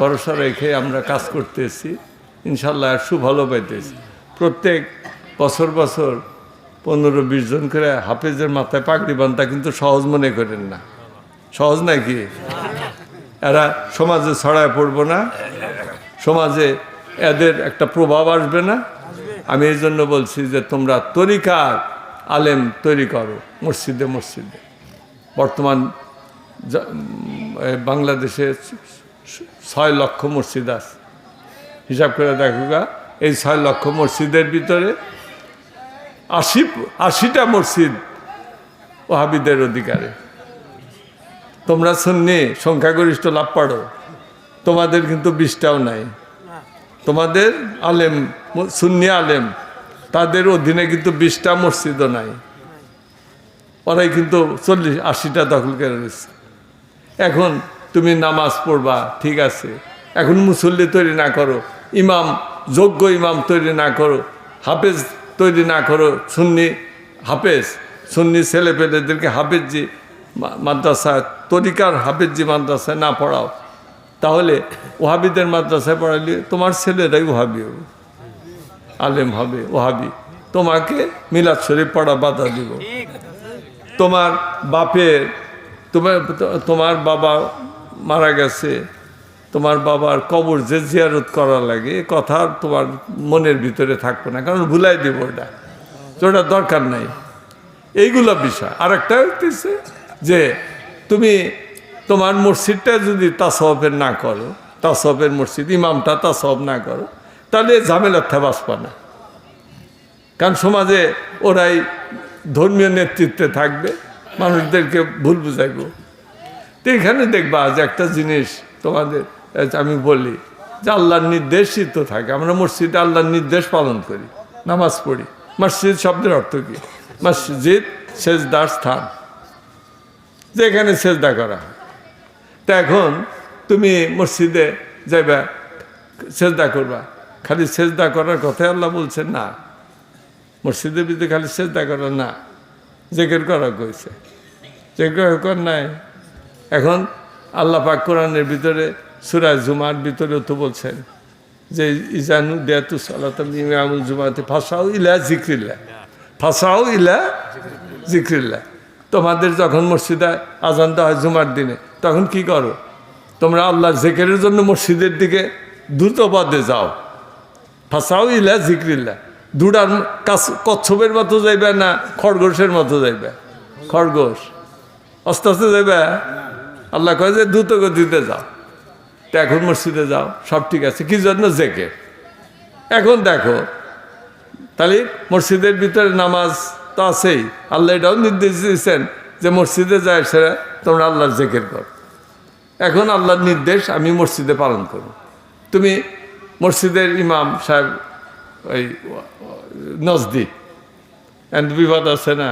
ভরসা রেখে আমরা কাজ করতেছি। ইনশাল্লাহ আর সুভালো পাইতেছি। প্রত্যেক বছর বছর পনেরো বিশ জন করে হাফেজের মাথায় পাগড়ি বান্ধা কিন্তু সহজ মনে করেন না। সহজ নাকি এরা সমাজে ছড়ায় পড়ব না। সমাজে এদের একটা প্রভাব আসবে না। আমি এই জন্য বলছি যে তোমরা তরিকার আলেম তৈরি করো, মসজিদে মসজিদে। বর্তমান বাংলাদেশে ছয় লক্ষ মসজিদ আছে। হিসাব করে দেখো গা, এই ছয় লক্ষ মসজিদের ভিতরে আশি, আশিটা মসজিদ ওহাবিদের অধিকারে। তোমরা শুননি সংখ্যাগরিষ্ঠ লাভ পাড়ো। তোমাদের কিন্তু বিষটাও নাই। তোমাদের আলেম, সুন্নি আলেম, তাদের অধীনে কিন্তু বিশটা মসজিদও নাই। ওরাই কিন্তু চল্লিশ, আশিটা দখল করে রয়েছে এখন তুমি নামাজ পড়বা, ঠিক আছে। এখন মুসল্লি তৈরি না করো, ইমাম, যোগ্য ইমাম তৈরি না করো, হাফেজ তৈরি না করো, সুন্নি হাফেজ, সুন্নি ছেলে পেলেদেরকে হাফেজজি মা- মাদ্রাসায় তরিকার হাফেজজি মাদ্রাসায় না পড়াও। তাহলে ওহাবিদের মাদ্রাসায় পড়ালে তোমার ছেলেরাই ওহাবি হবে। আলেম হবে, ওহাবি। তোমাকে মিলাদ শরীফ পড়া বাধা দিব। তোমার বাপের, তোমার তোমার বাবা মারা গেছে, তোমার বাবার কবর যে জিয়ারত করা লাগে কথা তোমার মনের ভিতরে থাকবে না, কারণ ভুলাই দিব ওটা ওটা দরকার নাই। এইগুলো বিষয়। আর একটা হইতেছে যে, তুমি তোমার মসজিদটা যদি তাসবের না করো তাসবের মসজিদ, ইমামটা তাসব না করো, তাহলে ঝামেলার থেকে বাঁচবা না। কারণ সমাজে ওরাই ধর্মীয় নেতৃত্বে থাকবে, মানুষদেরকে ভুল বুঝাইব। তো এখানে দেখবা আজ একটা জিনিস তোমাদের আমি বলি যে আল্লাহর নির্দেশই তো থাকে। আমরা মসজিদে আল্লাহর নির্দেশ পালন করি, নামাজ পড়ি। মসজিদ শব্দের অর্থ কি? মসজিদ সেজদার স্থান, যেখানে সেজদা করা হয়। তা এখন তুমি মসজিদে যাইবা, সেজদা করবা। খালি সেজদা করার কথাই আল্লাহ বলছেন, না। মসজিদের ভিতরে খালি চেষ্টা করা না। জেকের করা কইছে। জেকের কর নাই। এখন আল্লাহ পাক কোরআনের ভিতরে সুরাজ জুমার ভিতরেও তো বলছেন যে, ইজানু দেয়াতু সালাতাম জুমাতে ফাঁসাও ইলা জিক্রিল্লা ফাঁসাও ইলা জিক্রিল্লা তোমাদের যখন মসজিদে আজান দেওয়া হয় জুমার দিনে, তখন কি করো? তোমরা আল্লাহর জেকেরের জন্য মসজিদের দিকে দ্রুত পদে যাও। ফাঁসাও ইলা জিক্রিল্লা দুটার কাছ, কচ্ছপের মতো যাইবে না খরগোশের মতো যাইবে? খরগোশ। আস্তে আস্তে যাইবে? আল্লাহ কয় যে দ্রুত গতিতে যাও। তো এখন মসজিদে যাও, সব ঠিক আছে। কি জন্য? জেকে। এখন দেখো, তাহলে মসজিদের ভিতরে নামাজ তো আছেই। আল্লাহ এটাও নির্দেশ দিয়েছেন যে মসজিদে যায় সেটা তোমরা আল্লাহর জেকের কর। এখন আল্লাহর নির্দেশ, আমি মসজিদে পালন করব। তুমি মসজিদের ইমাম সাহেব, ওই নজদিক এন্ড বিপদ আছে না?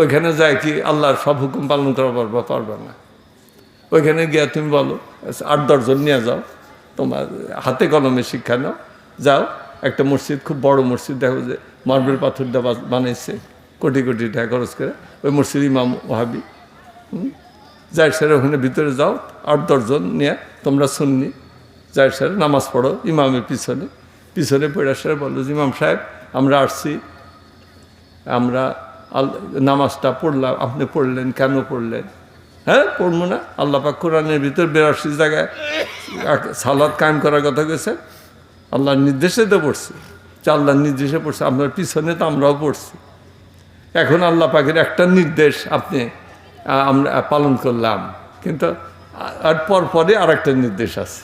ওইখানে যায় কি আল্লাহর সব হুকুম পালন করা পারবা পারবে না? ওইখানে গিয়া তুমি বলো, আট দশজন নিয়ে যাও, তোমার হাতে কলমে শিক্ষা নাও, যাও, একটা মসজিদ, খুব বড় মসজিদ, দেখো যে মার্বেল পাথর দিয়ে বানাইছে, কোটি কোটি টাকা খরচ করে, ওই মসজিদ ইমাম ওহাবি। যাই স্যার ওখানে ভিতরে যাও, আট দশজন নিয়ে তোমরা শুননি যাই স্যার নামাজ পড়ো, ইমামের পিছনে। পিছনে পড়ে স্যার বলল যে, ইমাম সাহেব, আমরা আসছি। আমরা নামাজটা পড়লাম, আপনি পড়লেন, কেন পড়লেন? হ্যাঁ পড়ব না। আল্লাহ পাক কোরআনের ভিতর বেরাশি জায়গায় সালাদ কায়েম করার কথা গেছে আল্লাহর নির্দেশে তো পড়ছি। যে আল্লাহর নির্দেশে পড়ছে আপনার পিছনে তো আমরাও পড়ছি। এখন আল্লাহ পাকের একটা নির্দেশ আপনি আমরা পালন করলাম। কিন্তু আর পর পরে আর একটা নির্দেশ আছে।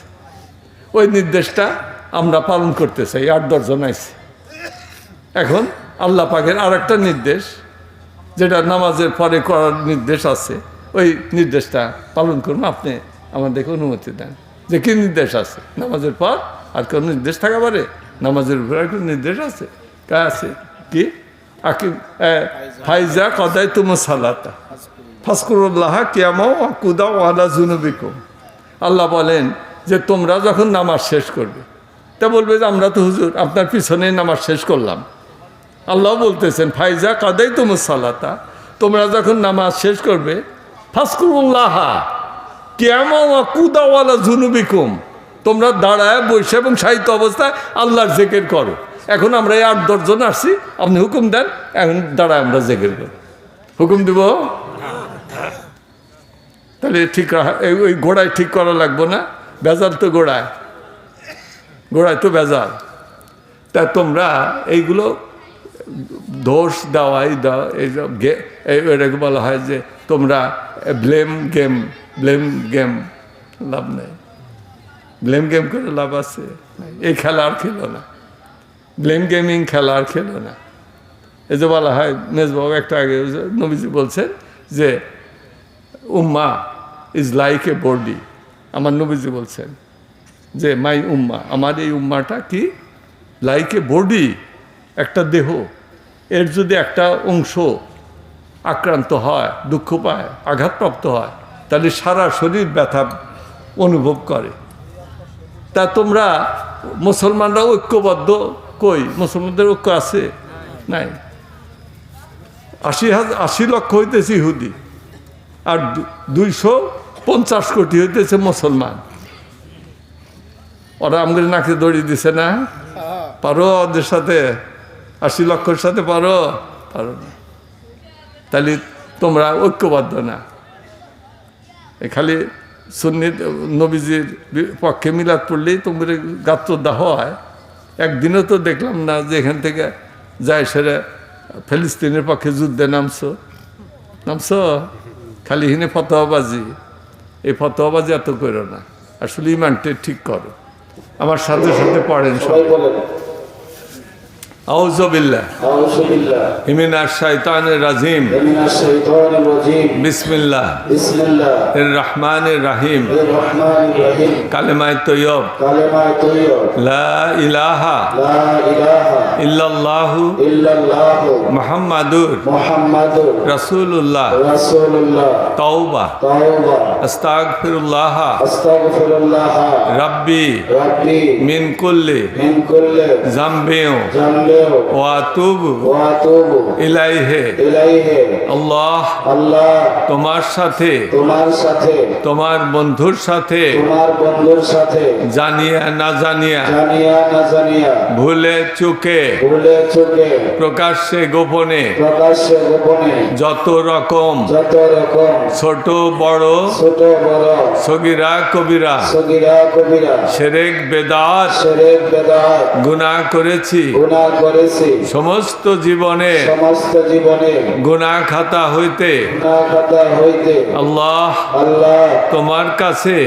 ওই নির্দেশটা আমরা পালন করতে চাই, আট দশজন আইসি এখন আল্লাহ পাকের আর একটা নির্দেশ, যেটা নামাজের পরে করার নির্দেশ আছে। ওই নির্দেশটা পালন করুন, আপনি আমাদেরকে অনুমতি দেন। যে কি নির্দেশ আছে? নামাজের পর আর কোনো নির্দেশ থাকা পারে নামাজের উপরে আর কোনো নির্দেশ আছে? কা আছে? কি? আকিম ফাইজা কদাই তুম সালাতা। ফাসকুরুল্লাহ কিয়ামাও কুদা ওয়ালা জুনুবিকুম। আল্লাহ বলেন যে তোমরা যখন নামাজ শেষ করবে, তা বলবে যে আমরা তো হুজুর আপনার পিছনে নামাজ শেষ করলাম। আল্লাহ বলতেছেন, ফাইজা কাদাই তুম সালাতা। তোমরা যখন নামাজ শেষ করবে কুদাওয়ালা তোমরা দাঁড়ায় বসে এবং সাহিত্য অবস্থায় আল্লাহর জেকের করো। এখন আমরা এই আট দশজন আসছি, আপনি হুকুম দেন, এখন দাঁড়ায় আমরা জেকের করি। হুকুম দিব? তাহলে ঠিক ওই গোড়ায় ঠিক করা লাগবো না বেজাল তো গোড়ায়। গোড়ায় তো বেজাল তা তোমরা এইগুলো দোষ, দেওয়াই দেওয়া এইসব এটাকে বলা হয় যে তোমরা ব্লেম গেম ব্লেম গেম লাভ নেই। ব্লেম গেম করে লাভ আছে এই খেলা আর খেলো না। ব্লেম গেমিং খেলা আর খেলো না। এই যে বলা হয় মেজবাবু একটা আগে নবীজি বলছেন যে, উম্মা ইজ লাইক এ বডি আমার নবীজি বলছেন যে, মাই উম্মা। আমার এই উম্মাটা কি? লাইক এ বডি একটা দেহ। এর যদি একটা অংশ আক্রান্ত হয় দুঃখ পায় আঘাতপ্রাপ্ত হয় তাহলে সারা শরীর ব্যথা অনুভব করে। তা তোমরা মুসলমানরা ঐক্যবদ্ধ কই? মুসলমানদের ঐক্য আছে? নাই। আশি হাজার আশি লক্ষ হইতেছে ইহুদি আর দুইশো পঞ্চাশ কোটি হইতেছে মুসলমান। ওরা আমাদের নাকে দড়ি দিছে না? পারো ওদের সাথে? আশি লক্ষর সাথে পারো? পারো না। তাহলে তোমরা ঐক্যবদ্ধ না। খালি সুন্নি নবীজির পক্ষে মিলাদ পড়লেই তোমাদের গাত্র দাহ হয়। একদিনও তো দেখলাম না যে এখান থেকে যায় সেরে ফিলিস্তিনের পক্ষে যুদ্ধে নামছো। নামছ? খালি হিনে ফতোয়াবাজি। এই ফতোয়াবাজি এত করো না। আসলে ইমানটা ঠিক করো। আমার সাথে সাথে পড়েন সব সবাই রাজিম। বিসমিল্লাহ। এর রহমানের রাহিম। কালেমায় তৈয়ব। লা ইলাহা ইল্লাল্লাহু মুহাম্মাদুর রাসূলুল্লাহ। তাওবা। আস্তাগফিরুল্লাহ। রাব্বি। মিন কুল্লি। মিন ইলাইহি। ইলাইহি। আল্লাহ আল্লাহ তোমার সাথে তোমার সাথে তোমার বন্ধুর সাথে তোমার বন্ধুর সাথে জানিয়া না জানিয়া জানিয়া না জানিয়া ভুলে চুকে ভুলে চোখে প্রকাশ্যে গোপনে প্রকাশ্যে গোপনে যত রকম যত রকম ছোট বড় ছোট বড় সগিরা কবিরা সগিরা কবিরা সেরেক বেদাত সেরেক বেদাত গুনাহ করেছি গুনাহ করেছি। সমস্ত জীবনে সমস্ত জীবনে গুনাহ খাতা হইতে খাতা হইতে আল্লাহ আল্লাহ তোমার কাছে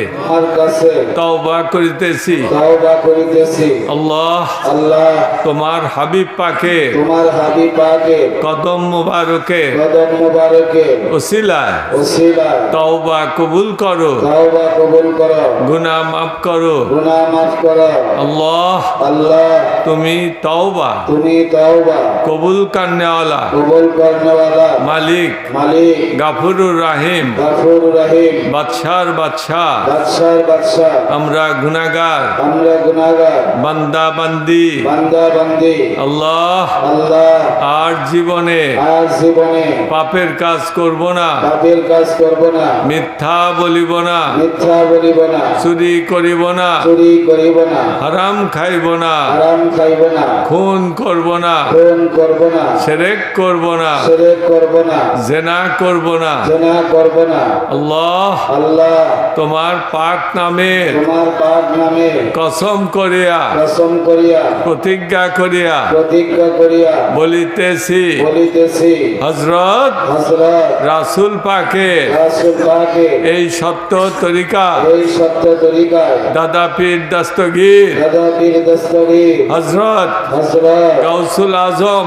কাছে তওবা করিতেছি। তাওবা করিতেছি। আল্লাহ আল্লাহ তোমার হাবিব পাকে তোমার হাবিব পাকে কদম মুবারকে কদম মুবারকে ওসিলায় ওসিলা তওবা কবুল করো। তাওবা কবুল করো। গুনাহ মাফ করো। গুনাহ মাফ করো। আল্লাহ আল্লাহ তুমি তওবা তুমি তাওবা কবুল করনেওয়ালা কবুল वाला মালিক মালিক গাফুরুর রাহিম গাফুর রহিম বাদশার বাদশাহ বাদশাহ বাদশাহ আমরা গুনাগার আমরা গুনাহগার বান্দা বান্দি বান্দা বান্দি আল্লাহ আল্লাহ আর জীবনে আর জীবনে পাপের কাজ করব না পাপের কাজ করব না মিথ্যা বলিব না মিথ্যা বলিব না চুরি করিব না চুরি করিব না হারাম খাইব না আরাম খাইব না খুন করব না। খুন করব না। সেরেক করব না। শিরক করব না। জেনা করব না। জেনা করব না। আল্লাহ আল্লাহ। তোমার পাক নামের তোমার পাক নামে কসম করিয়া কসম করিয়া প্রতিজ্ঞা করিয়া প্রতিজ্ঞা করিয়া বলিতেছি। বলিতেছি। হজরত হযরত রাসুল পাকে রাসূল পাকে এই সত্য তরিকা এই সত্য তরিকায় দাদা পীর দস্তগীর। দাদা পীর দস্তগীর। হযরত আজম গাউসুল আজম।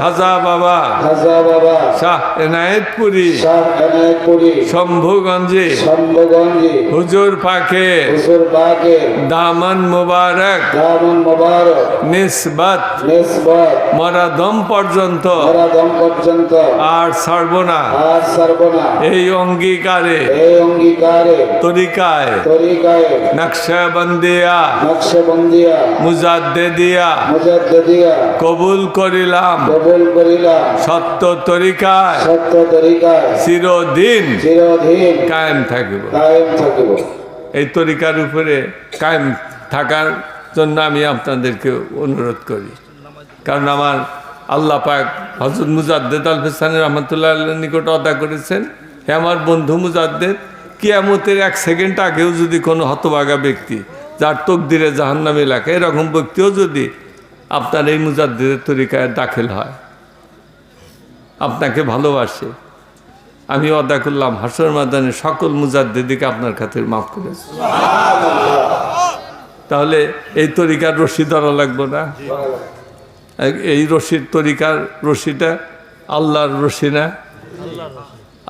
খাজা বাবা। খাজা বাবা। শাহ এনায়েতপুরি। শম্ভুগঞ্জে। শম্ভুগঞ্জি। হুজুর পাকে। হুজুর পাকে। দামন মুবারক। দামন মোবারক। নিসবত। নিসবত। মরাদম পর্যন্ত। আর সর্বনা এই অঙ্গীকারে। এই অঙ্গীকারে। তরিকায়। তরিকায়। নকশাবন্দিয়া। মুজাদ্দিদিয়া। কবুল করিলাম। কবুল করিলাম। সত্য তরিকায়। সত্য তরিকায়। চিরদিন চিরদিন কায়েম থাকিব। কায়েম থাকিব। এই তরিকার উপরে কায়েম থাকার জন্য আমি আপনাদেরকে অনুরোধ করি। কারণ আমার আল্লাহ পাক হজরত মুজাদ্দেদ আল ফেসানি রহমতুল্লাহ নিকট অদা করেছেন হে আমার বন্ধু মুজাদ্দেদ কিয়ামতের এক সেকেন্ড আগেও যদি কোনো হতভাগা ব্যক্তি যার তকদিরে জাহান্নামে লেখা এরকম ব্যক্তিও যদি আপনার এই মুজাদ্দেদের তরিকায় দাখিল হয়। আপনাকে ভালোবাসে। আমি অদা করলাম হাসর মাদানে সকল মুজাদ্দিদিকে আপনার খাতির মাফ করেছি তাহলে এই তরিকার রশি ধরা লাগবে না। এই রশির তরিকার রশিটা আল্লাহর রশি না।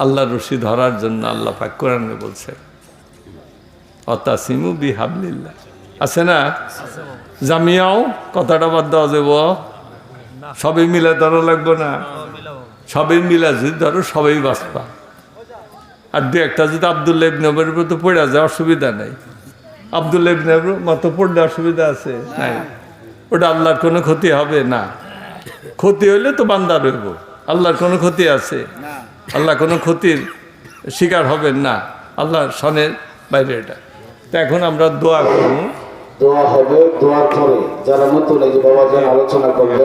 আল্লাহর রশি ধরার জন্য আল্লাহ পাক কোরআনে বলছে অতাসিমু বি হাবলিল্লাহ আছে না? জামিয়াও কথাটা বাদ দেওয়া যাব সবই মিলে ধরা লাগবে না। সবই মিলা যদি ধরো, সবাই বাঁচবা। আর দু একটা যদি আবদুল্লাহ ইবনবের উপর তো পড়ে যায় অসুবিধা নেই। আবদুল্লাহ ইবনবের মতো পড়লে অসুবিধা আছে, নাই। ওটা আল্লাহর কোনো ক্ষতি হবে না। ক্ষতি হইলে তো বান্দা রইব। আল্লাহর কোনো ক্ষতি আছে? আল্লাহ কোনো ক্ষতির শিকার হবেন না। আল্লাহর সনের বাইরে এটা। তো এখন আমরা দোয়া করব। দোয়া হবে দোয়ার পরে যারা নতুন এই যে বাবা যারা আলোচনা করবেন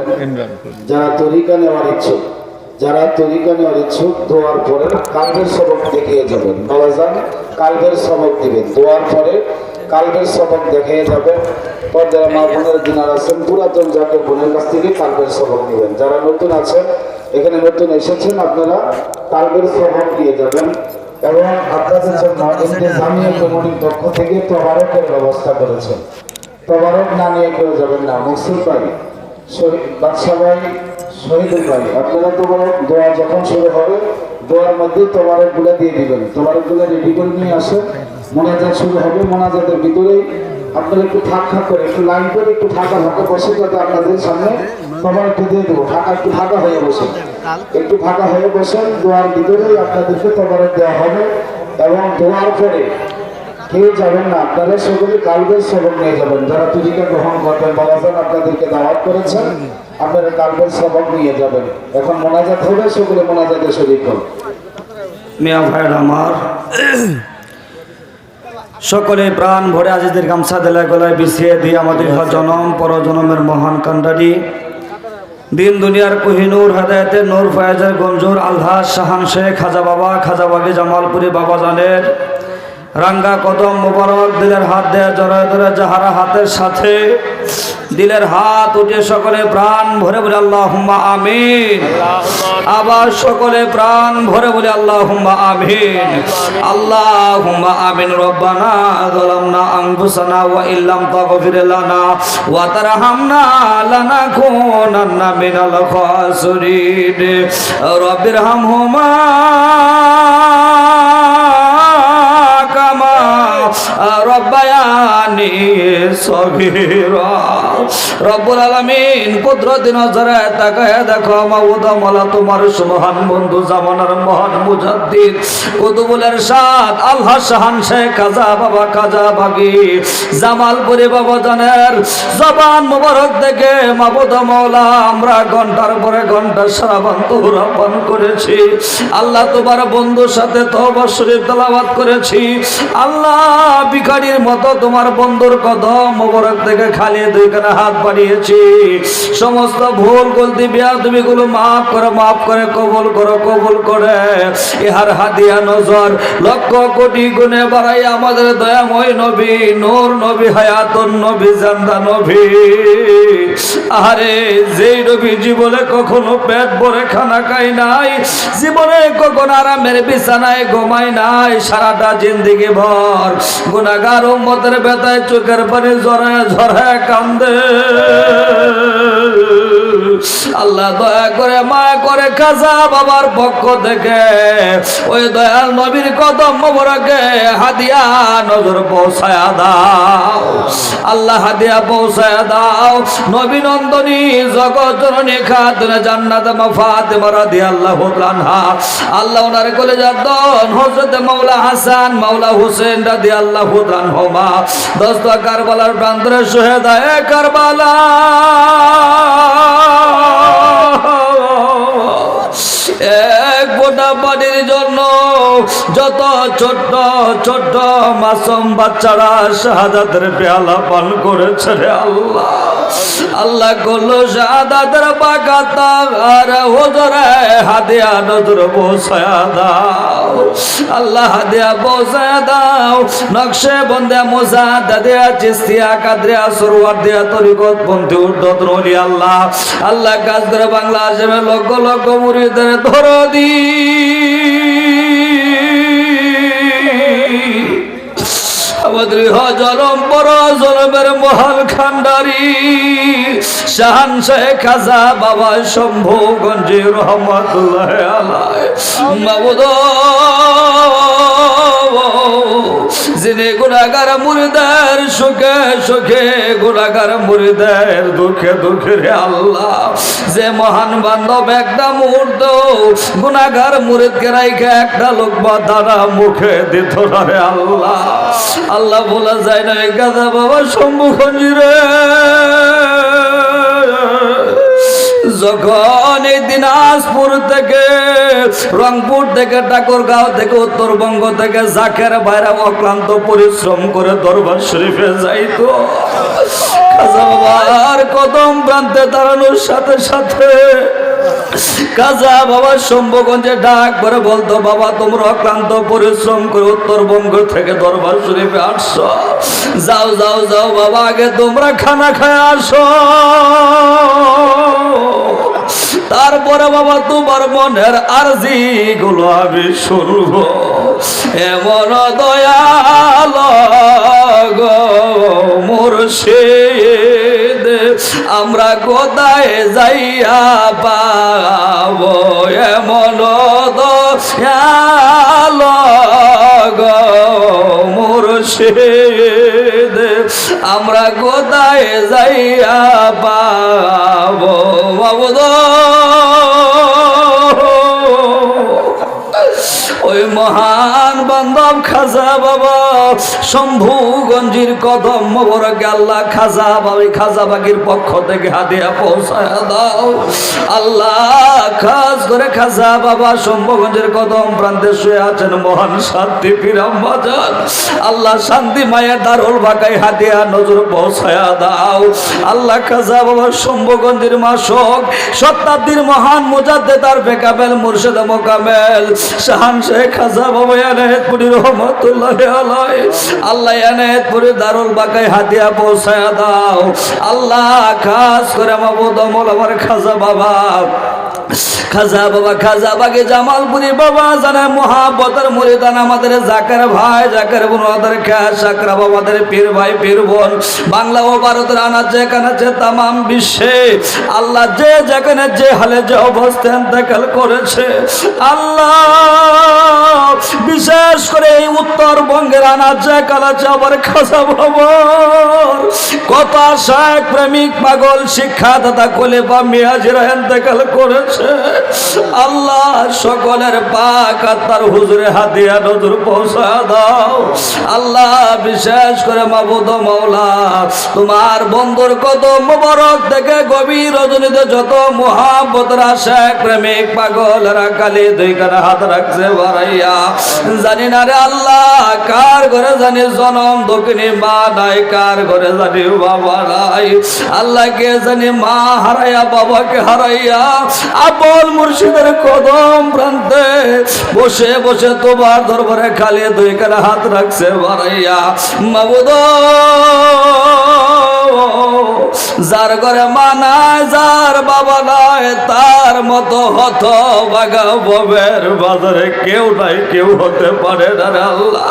যারা তরিকা নেওয়ার ইচ্ছুক যারা তরিকা নেওয়ার ইচ্ছুক দোয়ার পরে কালবের সবক দেখিয়ে যাবেন। বাবা যান কালবের সবক দিবেন। দোয়ার পরে কালবের সবক দেখিয়ে যাবেন। পর যারা মা বোনের দিনার আছেন পুরাতন যাকে বোনের কাছ থেকে কালবের সবক নেবেন। যারা নতুন আছেন এখানে নতুন এসেছেন আপনারা কালবের সবক দিয়ে যাবেন। এবং আপনাদের জন্য জামিয়া কমিটির পক্ষ থেকে তবারকের ব্যবস্থা করেছেন। তবারক না নিয়ে কেউ যাবেন না মুসলিম ভাই বাদশাহ ভাই শহীদুল ভাই। আপনারা তবারক দোয়া যখন শুরু হবে দোয়ার মধ্যে তবারকগুলো দিয়ে দিবেন। তবারকগুলো রেডি করে নিয়ে আসেন। মোনাজাত শুরু হবে মোনাজাতের ভিতরেই। আপনারা একটু থাক ফাঁক করে একটু লাইন করে একটু থাকা ফাঁকা বসে যাতে আপনাদের সামনে তবারকটা দিয়ে দেবো। ফাঁকা, একটু ফাঁকা হয়ে বসে একটু ফাঁকা হয়ে বসেন, দোয়ার ভিতরেই আপনাদেরকে তবারক দেওয়া হবে এবং দোয়ার পরে কেউ যাবেন না, আপনারা সকলে কালবের সবক নিয়ে যাবেন। যারা তুলিকা গ্রহণ করবেন বাবাজান আপনাদেরকে দাওয়াত করেছেন, আপনারা কালবের সবক নিয়ে যাবেন। এখন মোনাজাত হবে, সকলে মোনাজাতে শরীর করুন মিয়া ভাইয়ের আমার, সকলে প্রাণ ভরে আজিদের গামছা দেলায় গলায় বিছিয়ে দিয়ে আমাদের জনম পর জনমের মহান কান্ডারি দিন দুনিয়ার কোহিনুর হেদায়তের নূর, ফয়াজের গঞ্জুর আলহাজ, শাহান শেখ খাজা বাবা, খাজা বাগে, জামালপুরি বাবা জানের রাঙ্গা কদম মোবারক, দিলের হাত দেয়া জড়ায় ধরে যাহারা হাতের সাথে, দিলের হাত উঠে সকলে প্রাণ ভরে বলে আল্লাহ হুম্মা আমিন। আবার সকলে প্রাণ ভরে বলে আল্লাহ হুম্মা আমিন। আল্লাহ হুম্মা আমিন, রব্বানা যালামনা আনফুসানা ওয়া ইল্লাম তাগফির লানা ওয়া তারহামনা লানাকুনান্না মিনাল খাসিরিন। রব্বির রব্বায়ানি রব্বুল কুদরতি নজরে দেখো মাবুদ তোমার সুবহান বন্ধু জামানার মহান মুজাদ্দিদ। আল্লাহ শাহান শেখ বাবা জামালপুরি বাবা জানের জবান মোবারক দেখে মাবুদ আমরা ঘণ্টার পরে ঘণ্টা তোরা পান করেছি। আল্লাহ তোমার বন্ধুর সাথে তহবা শরীফ তেলাওয়াত করেছি। আল্লাহ ভিখারির মতো তোমার বন্ধুর কদম মোবারক থেকে খালি দুইখানে হাত বাড়িয়েছি। সমস্ত ভুল, গলতি বিয়া তুমি গুলো মাফ করে মাফ করে, কবুল করো, কবুল করে। ইহার হাতিয়া নজর লক্ষ কোটি গুণে বাড়াই আমাদের দয়াময় নবী, নূর নবী, হায়াতুন নবী, জান্দা নবী। আরে যেই নবী জীবনে কখনো পেট ভরে খানা খাই নাই, জীবনে কখনো আরামের বিছানায় ঘুমাই নাই, সারাটা জিন্দিগি ভর। গুনাগার উম্মতের বেতায় চোখের পানি ঝরায় ঝরায় কান্দে। আল্লাহ দয়া করে, মায়া করে খাজা বাবার পক্ষ থেকে ওই দয়াল নবীর কদম মোবারকে হাদিয়া নজর পৌঁছায়া দাও। আল্লাহ হাদিয়া পৌঁছায়া দাও। নবী নন্দনী জগৎ জননী খাতুন জান্নাত মা ফাতেমা রাদিয়াল্লাহু আনহা। আল্লাহ ওনার কলেজার দন হযরত মাওলা হাসান, মাওলা হোসেন রাদিয়াল্লাহু আনহুমা। দস্ত কারবালার প্রান্তরে শহীদায়ে কারবালা। এক গোটা পানির জন্য যত ছোট্ট ছোট্ট মাসুম বাচ্চারা শাহাদাতের পেয়ালা পান করেছে রে আল্লাহ। আল্লাহ করল শাহাদাতের বাগাতা আর হুজুরে হাদিয়া নজর বসায়া দাও। আল্লাহ হাদিয়া বসায়া দাও। নকশে বন্দে মোজা দাদিয়া চিস্তিয়া কাদরিয়া সরওয়ার দিয়া, তরিকত বন্ধু উর্দত রলি আল্লাহ। আল্লাহ কাজ করে বাংলা আসামে লক্ষ লক্ষ মুরিদের ধরো দি। আমাদের হজরম বড় জলমের মহান খান্ডারি। শাহান শেখ খাজা বাবা শম্ভু গঞ্জি রহমতুল্লাহ আলায় মাবুদ যিনি গুণাগার মুরদার সুখে সুখে গুণাগার মুরদার দুঃখে দুঃখে রে আল্লাহ। যে মহান বান্ধব একটা মুহূর্ত গুণাগার মুরিদকে রাইখে একটা লোক বা তারা মুখে দিত না রে আল্লাহ। আল্লাহ বলা যায় না, এই গাদা বাবা শম্ভু রে। যখন এই দিনাজপুর থেকে, রংপুর থেকে, ঠাকুরগাঁও থেকে, উত্তরবঙ্গ থেকে জাকের বাইরে অক্লান্ত পরিশ্রম করে দরবার শরীফে যাইতো। খাজা বাবার কদম প্রান্তে দাঁড়ানোর সাথে সাথে কাজা বাবা শম্ভগঞ্জে ডাক করে বলতো, বাবা, তোমরা অক্লান্ত পরিশ্রম করে উত্তরবঙ্গ থেকে দরবার শরীফে আসছো। যাও যাও যাও, বাবা, আগে তোমরা খানা খায় আসো। তারপরে বাবা তোমার মনের আরজি গুলো আমি শুনব। এমন দয়াল মুর্শিদ, আমরা কোথায় যাইয়া পাব? এমন দয়াল মুর্শিদ। আমরা কোথায় যাইয়া পাব? ওই মহান বান্ধব খাজা বাবা, শম্ভুগঞ্জির কদম মোবারকে আল্লাহ খাজা বাবি খাজা বাগির পক্ষ থেকে হাদিয়া পৌঁছায় দাও। আল্লাহ খাস করে খাজা বাবা, শম্ভুগঞ্জের কদম প্রান্তে শুয়ে আছেন মহান শান্তি পিরাম বাজার আল্লাহ শান্তি মায়ের দারুল বাগাই হাদিয়া নজর পৌঁছায়া দাও। আল্লাহ খাজা বাবা, শম্ভুগঞ্জের মাসক, শতাব্দীর মহান মুজাদ্দেদার বেকাবেল, মুর্শিদ মোকামেল, শাহান বাবা আল্লাহ দারুল বাগাই হাদিয়া পৌঁছায়া দাও। আল্লাহ খাস করে খাজা বাবা। খাজা বাবা, খাজা জামালপুরি বাবা, জানে মহাবতের মুরিদান আমাদের জাকের ভাই, জাকের বোন ওদের খ্যাস সাকরা বাবাদের পীর ভাই, পীর বোন। বাংলা ও ভারতের আনা যেখানে আছে তামাম বিশ্বে, আল্লাহ যে যেখানে যে হালে যে অবস্থান ইন্তেকাল করেছে, আল্লাহ বিশেষ করে এই উত্তরবঙ্গের আনা যে কালাচে খাজা বাবার। কত শেখ প্রেমিক পাগল শিক্ষাদাতা কোলে বা মিয়াজিরা ইন্তেকাল করেছে, আল্লাহ সকলের পাক আত্মার হুজুরে হাতিয়া নজর পৌঁছা দাও। আল্লাহ বিশেষ করে মাবুদ মৌলা তোমার বন্ধুর কত মোবারক থেকে গভীর রজনীতে যত মোহাম্মত শেখ প্রেমিক পাগল রাখালি দুই কানে হাত রাখছে বাড়াইয়া জানি না রে আল্লাহ, কার ঘরে জানি জনম, দক্ষিণী মা নাই, কার ঘরে জানি বাবা নাই। আল্লাহ কে জানি মা হারাইয়া, বাবাকে হারাইয়া আপন মুর্শিদের কদম প্রান্তে বসে বসে তোমার দরবারে খালি দুই কানে হাত রাখছে, বাড়াইয়া। মাবুদ! যার ঘরে মা নাই, যার বাবা নাই, তার মতো হত বাগা ববের বাজারে কেউ নাই, কেউ হতে পারে না আল্লাহ।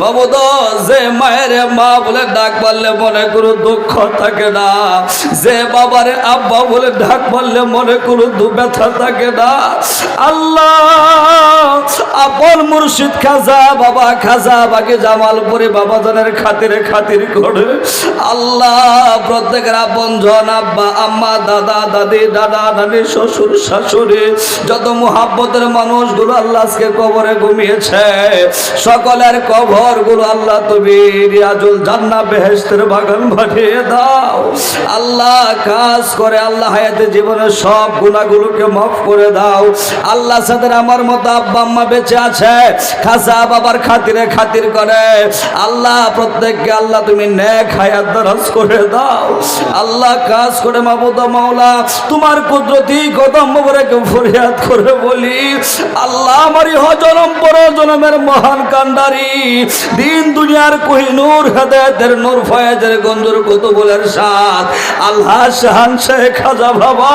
বাবু তো যে মায়ের মা বলে ডাক পারলে মনে করো দুঃখ থাকে না। যে বাবারে আব্বা বলে ডাক পারলে মনে করো দু ব্যথা থাকে না। আল্লাহ, আপন মুর্শিদ খাজা, বাবা খাজা, বাকি জামালপুরি বাবা জানের খাতিরে খাতির করে আল্লাহ, প্রত্যেকের আপন জন, আব্বা, আম্মা, দাদা, দাদি দাদা দাদি শ্বশুর, শাশুড়ি, যত মোহাব্বতের মানুষগুলো আল্লাহ আজকে কবরে ঘুমিয়েছে, সকলের কবর ঘরগুলো আল্লাহ তুমি রিয়াজুল জান্না বেহেস্তের বাগান বানিয়ে দাও। আল্লাহ কাজ করে, আল্লাহ হায়াতে জীবনের সব গুণাগুলোকে মাফ করে দাও। আল্লাহ সাথে আমার মতো আব্বা আম্মা বেঁচে আছে খাসা বাবার খাতিরে খাতির করে। আল্লাহ প্রত্যেককে আল্লাহ তুমি নেক হায়াত দরাজ করে দাও। আল্লাহ কাজ করে মাবুদ মাওলা, তোমার কুদরতি কদম মোবারকে ফরিয়াদ করে বলি। আল্লাহ আমারই হজরম পর জনমের মহান কান্ডারি দিন দুনিয়ার কোহিনুর হেদায়েতের, নূর ফয়েজের গঞ্জুর কুতুবুলের সাথ আল্লাহ শাহান শেখ, খাজা বাবা,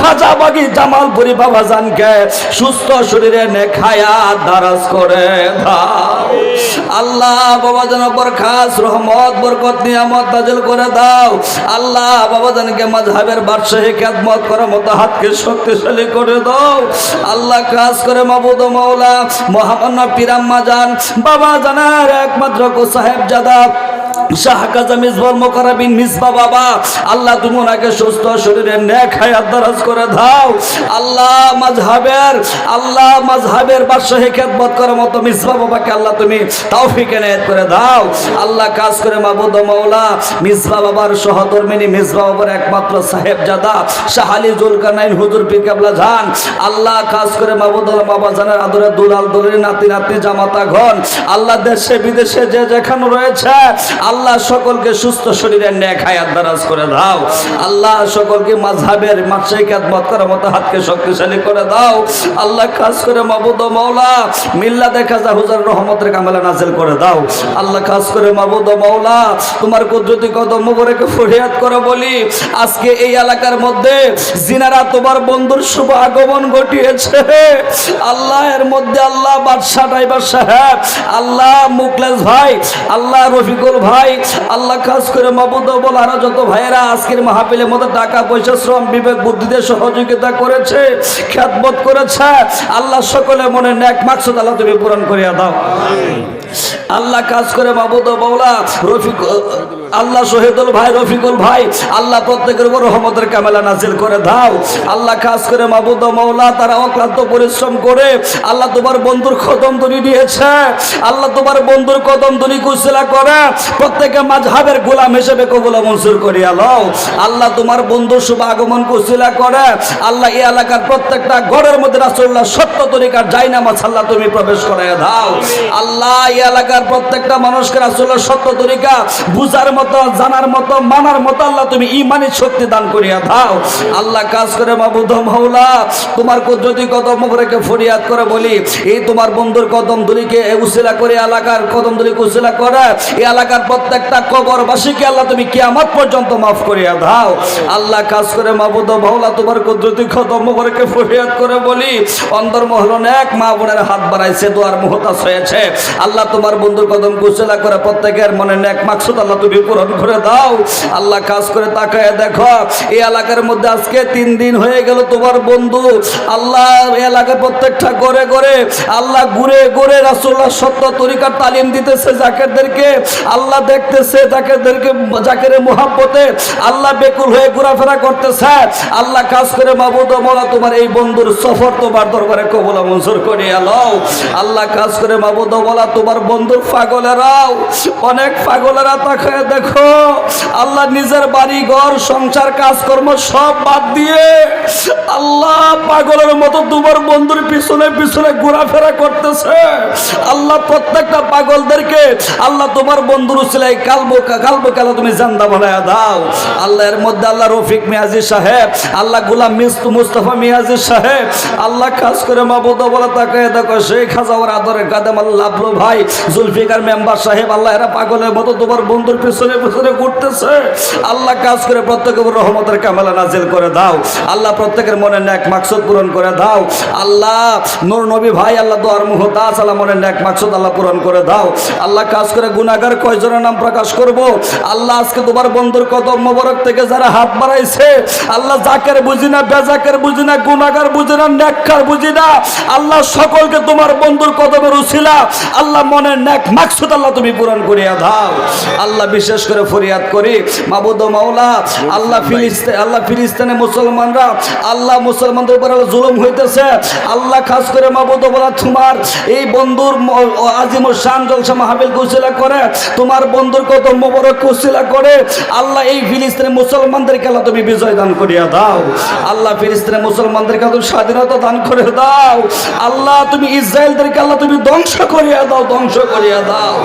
খাজা বাগি জামালপুরি বাবা জানকে সুস্থ শরীরে নেখায়া দারাজ করে দাও। আল্লাহ বাবা যেন বরখাস রহমত, বরকত, নিয়ামত নাজিল করে দাও। আল্লাহ বাবা জানকে মাঝহাবের বাদশাহী খ্যাতমত করার মতো হাতকে শক্তিশালী করে দাও। আল্লাহ কাজ করে মাবুদ মাওলা, মহামান্য পিরাম্মা জান বাবা জানার একমাত্র কো সাহেব জাদা মোকারাবিন মিসবা বাবা, আল্লাহ তুমি ওনাকে সুস্থ শরীরে হায়াত করে দাও। আল্লাহ আল্লাহ খেদমত করার মতো মিসবা বাবাকে আল্লাহ তুমি করে দাও। আল্লাহ কাজ করে মাবুদ মাওলা মিসবা বাবার মিসবা বাবার একমাত্র সাহেব জাদা শাহ আলী জুলকানাইন হুজুর আল্লাহ কাজ করে মাবুদ বাবা জানের আদরে দুলাল দলের নাতি নাতি জামাতা ঘন। আল্লাহ দেশে বিদেশে যে যেখানে রয়েছে আল্লাহ সকলকে সুস্থ শরীরে নেক হায়াত দারাজ করে দাও। আল্লাহ সকলকে মাঝহাবের মাসে খেদমত করার মতো হাতকে শক্তিশালী করে দাও। আল্লাহ কাজ করে মাবুদ মাওলা, মিল্লা দেখা যা হুজার রহমতের কামেলা নাজিল করে দাও। আল্লাহ কাজ করে মাবুদ মাওলা, তোমার কুদরতি কদম মোবারকে ফরিয়াদ করে বলি। আজকে এই এলাকার মধ্যে জিনারা তোমার বন্ধুর শুভ আগমন ঘটিয়েছে। আল্লাহ এর মধ্যে আল্লাহ বাদশাহ, ড্রাইভার সাহেব, আল্লাহ মুকলেশ ভাই, আল্লাহ রফিকুল ভাই আল্লাহ খাস করে মাবুদ বল আরও যত ভাইয়েরা আজকের মাহফিলের মধ্যে টাকা পয়সা, শ্রম, বিবেক, বুদ্ধিতে সহযোগিতা করেছে, খ্যাতবোধ করেছে, আল্লাহ সকলে মনে ন্যাক মাকসুদ আল্লাহ তুমি পূরণ করিয়া দাও। আল্লাহ কাজ করে মাবুদ বৌলা রফিক, আল্লাহ শহীদুল ভাই, রফিকুল ভাই, আল্লাহ প্রত্যেকের উপর রহমতের কামেলা নাজিল করে দাও। আল্লাহ কাজ করে মাবুদ মৌলা তারা অক্লান্ত পরিশ্রম করে, আল্লাহ তোমার বন্ধুর কদম দড়ি দিয়েছে, আল্লাহ তোমার বন্ধুর কদম দড়ি কুশলা করে প্রত্যেকে মাঝহাবের গোলাম হিসেবে কবুলা মনসুর করিয়া লও। আল্লাহ তোমার বন্ধুর শুভ আগমন কুশলা করে। আল্লাহ এই এলাকার প্রত্যেকটা ঘরের মধ্যে রাসূলুল্লাহ সত্য তরিকার জাইনামাজ আল্লাহ তুমি প্রবেশ করাইয়া দাও। আল্লাহ এই এলাকার প্রত্যেকটা মানুষকে রাসূলুল্লাহ সত্য তরিকা বুঝার মতো, জানার মতো, মানার মতো আল্লাহ তুমি ইমানি শক্তি দান করিয়া দাও। আল্লাহ কাজ করে মাবুদ মাওলা, তোমার কুদরতি কদম মোবারকে ফরিয়াদ করে বলি, এই তোমার বন্ধুর কদম দুলিকে উসিলা করে এলাকার কদম দুলিকে উসিলা করে এই এলাকার প্রত্যেকটা কবরবাসীকে আল্লাহ তুমি কিয়ামত পর্যন্ত মাফ করিয়া দাও। আল্লাহ কাজ করে মাবুদ মাওলা তোমার কুদরতি কদম মোবারকে ফরিয়াদ করে বলি অন্দর মহল এক মা বোনের হাত বাড়াইছে, দোয়ার মুহতাজ হয়েছে। আল্লাহ তোমার বন্ধুর কদম কুশলা করে প্রত্যেকের মনে নেক মাকসুদ আল্লাহ তুমি পূরণ করে দাও। আল্লাহ কাজ করে তাকায় দেখো, এই এলাকার মধ্যে আজকে তিন দিন হয়ে গেল তোমার বন্ধু। আল্লাহ এই এলাকার প্রত্যেকটা করে করে আল্লাহ ঘুরে ঘুরে রাসূলুল্লাহ সত্য তরিকার তালিম দিতেছে জাকেরদেরকে। আল্লাহ দেখতেছে জাকেরদেরকে জাকেরের মোহাব্বতে আল্লাহ বেকুল হয়ে ঘোরাফেরা করতেছে। আল্লাহ কাজ করে, মাবুদ মোলা তোমার এই বন্ধুর সফর তোমার দরবারে কবুলা মঞ্জুর করিয়া লও আল্লাহ কাজ করে, মাবুদ মোলা তোমার বন্ধুর পাগলেরাও, অনেক পাগলেরা তাকায় দেখো। আল্লাহ নিজের বাড়ি ঘর সংসার, কাজকর্ম সব বাদ দিয়ে আল্লাহ পাগলের মতো তোমার বন্ধুর পিছনে পিছনে ঘোরাফেরা করতেছে। আল্লাহ প্রত্যেকটা পাগলদেরকে, আল্লাহ তোমার বন্ধুর উসিলাই কালবো কালবো কালো তুমি জান্দা বানায়া দাও। আল্লাহ মধ্যে আল্লাহ রফিক মিয়াজি সাহেব, আল্লাহ গুলাম মিস্তু মুস্তফা মিয়াজি সাহেব, আল্লাহ কাজ করে মাবুদ বলে তাকে দেখো, শেখ হাজার আদরের কাদেম আল্লাহ ভাই, জুলফিকার মেম্বার সাহেব, আল্লাহ এরা পাগলের মতো তোমার বন্ধুর পিছনে পিছনে ঘুরতেছে। আল্লাহ কাজ করে প্রত্যেকের রহমতের কামেলা নাজিল করে দাও। আল্লাহ প্রত্যেকের মনে ন্যাক মাকসুদ পূরণ করে দাও। আল্লাহ নূর নবী ভাই, আল্লাহ দোয়ার মুহতাস আল্লাহ মনে ন্যাক মাকসুদ আল্লাহ পূরণ করে দাও। আল্লাহ কাজ করে গুনাগার কয়জনের নাম সালাম প্রকাশ করব। আল্লাহ আজকে তোমার বন্ধুর কদম মোবারক থেকে যারা হাত বাড়াইছে, আল্লাহ জাকের বুঝি না, বেজাকের বুঝি না গুনাগার বুঝি না, নেককার বুঝি না, আল্লাহ সকলকে তোমার বন্ধুর কদমের উছিলা আল্লাহ মনের নেক মাকসুদ আল্লাহ তুমি পূরণ করিয়া দাও। আল্লাহ বিশেষ করে ফরিয়াদ করি, মাবুদ মাওলা, আল্লাহ ফিলিস্তিন আল্লাহ ফিলিস্তিনে মুসলমানরা, আল্লাহ মুসলমানদের উপর জুলুম হইতেছে। আল্লাহ খাস করে মাবুদ বলা তোমার এই বন্ধুর আজিমুর শান জলসা মাহবিল কুশিলা করে, তোমার বন্ধুর কত মোবারক কুশিলা করে। আল্লাহ এই ফিলিস্তিনের মুসলমানদেরকে আল্লাহ তুমি বিজয় দান করিয়া দাও। আল্লাহ ফিলিস্তিনের মুসলমানদেরকে তুমি স্বাধীনতা দান করে দাও। আল্লাহ তুমি ইসরায়েলদেরকে আল্লাহ তুমি ধ্বংস করিয়া দাও, ধ্বংস করিয়া দাও।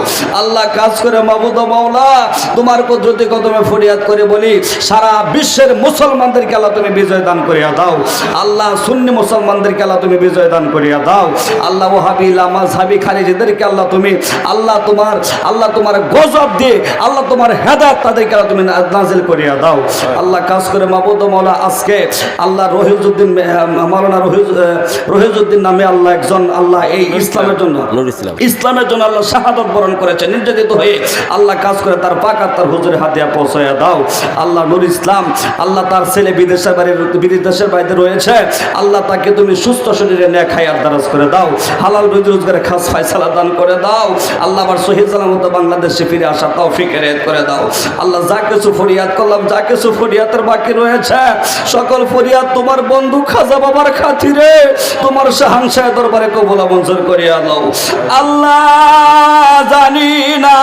আল্লাহ কাজ করে মাবুদ মাওলা, তোমার কুদরতি কদমে ফরিয়াদ করে বলি, সারা বিশ্বের মুসলমানদেরকে আল্লাহ তুমি বিজয় দান করিয়া দাও। আল্লাহ সুন্নি মুসলমানদেরকে আল্লাহ তুমি বিজয় দান করিয়া দাও। আল্লাহ ওহাবি, লামাজ হাবি, খালিজিদেরকে আল্লাহ তুমি, আল্লাহ তোমার আল্লাহ তোমার গজব দিয়ে আল্লাহ তোমার হেদায়ত তাদেরকে তুমি নাজিল করিয়া দাও। আল্লাহ কাজ করে মাবুদ মাওলা আজকে আল্লাহ রহিজুদ্দিন মাওলানা রহিজ রহিজুদ্দিন নামে আল্লাহ একজন আল্লাহ এই ইসলামের জন্য ইসলামের জন্য আল্লাহ শাহাদত বরণ করেছে। নির্যাতিত হয়ে আল্লাহ কাজ করে তার পাকার তার হুজুরে হাতিয়া পৌঁছাইয়া দাও। আল্লাহ নুর ইসলাম আল্লাহ তার ছেলে বিদেশের বাইরে বিদেশের বাইরে রয়েছে। আল্লাহ তাকে তুমি সুস্থ শরীরে ন্যাক খাইয়ার দারাজ করে দাও। হালাল রুজি রোজগারে খাস ফায়সালা দান করে দাও। আল্লাহ আবার শহীদ সালামত বাংলাদেশে ফিরে আসা তাও ফিকের করে দাও। আল্লাহ যা কিছু ফরিয়াদ করলাম, যা কিছু ফরিয়াদের বাকি রয়েছে, সকল ফরিয়াদ তোমার বন্ধু খাজা বাবার খাতিরে, তোমার শাহাংশায় দরবারে কবুলা মঞ্জুর করিয়া দাও। আল্লাহ জানি না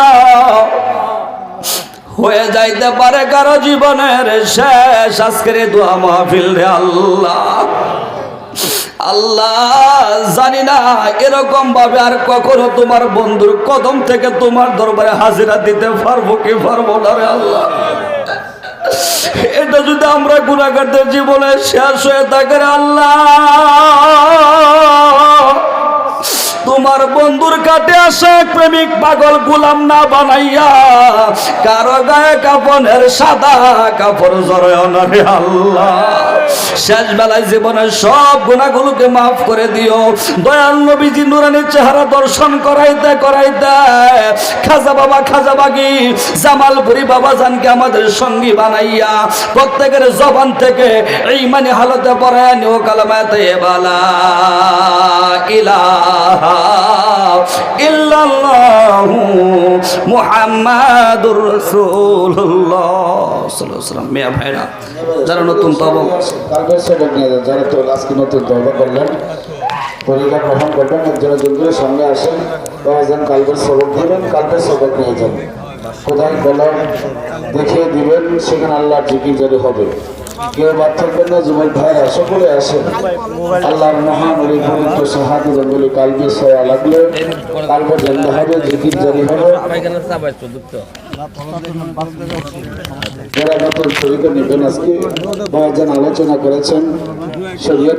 হয়ে যাইতে পারে কারও জীবনের শেষ। আজকের দোয়া মাহফিল রে আল্লাহ। আল্লাহ, জানি না এরকম ভাবে আর কখনো তোমার বন্ধুর কদম থেকে তোমার দরবারে হাজিরা দিতে পারব কি পারব না রে আল্লাহ। এটা যদি আমরা গুণাগারদের জীবনে শেষ হয়ে থাকে আল্লাহ। তোমার বন্ধুর কাটে আসে প্রেমিক পাগল গুলাম না বানাইয়া। কারও গায়ে কাপনের সাদা কাপড় জড়ায় আল্লাহ। শেষ বেলায় জীবনের সব গুণাগুলোকে মাফ করে দিও। দয়াল নবীজি নুরানির চেহারা দর্শন করাইতে করাইতে, খাজা বাবা, খাজা বাগি, জামালপুরি বাবা জানকে আমাদের সঙ্গী বানাইয়া প্রত্যেকের জবান থেকে এই মানে হালতে পড়ে নিও কালামাতে বালা ইলাহা ইল্লাল্লাহু মুহাম্মাদুর রাসূলুল্লাহ সাল্লাল্লাহু আলাইহি ভাইরা, যারা নতুন সবক নিয়ে যারা তো আজকে নতুন তবা করলেন পরীক্ষা গ্রহণ করবেন, একজনের জন্য সঙ্গে আসেন কয়েকজন কালকের সবক দিবেন কালকের সবক নিয়ে যান কোথায় কলম দেখিয়ে দিবেন, সেখানে আল্লাহর জিকির জারি হবে। কেউ বাদ থাকবেন না যুবক ভাইরা সকলে আসেন। আল্লাহর মহান ওই পবিত্র সাহায্য জঙ্গলে কালকে সয়া লাগলে, কালকে জানতে হবে জিকির জারি হবে। যারা নতুন শরীরে নেবেন আজকে বাবাজান আলোচনা করেছেন, শরীয়ত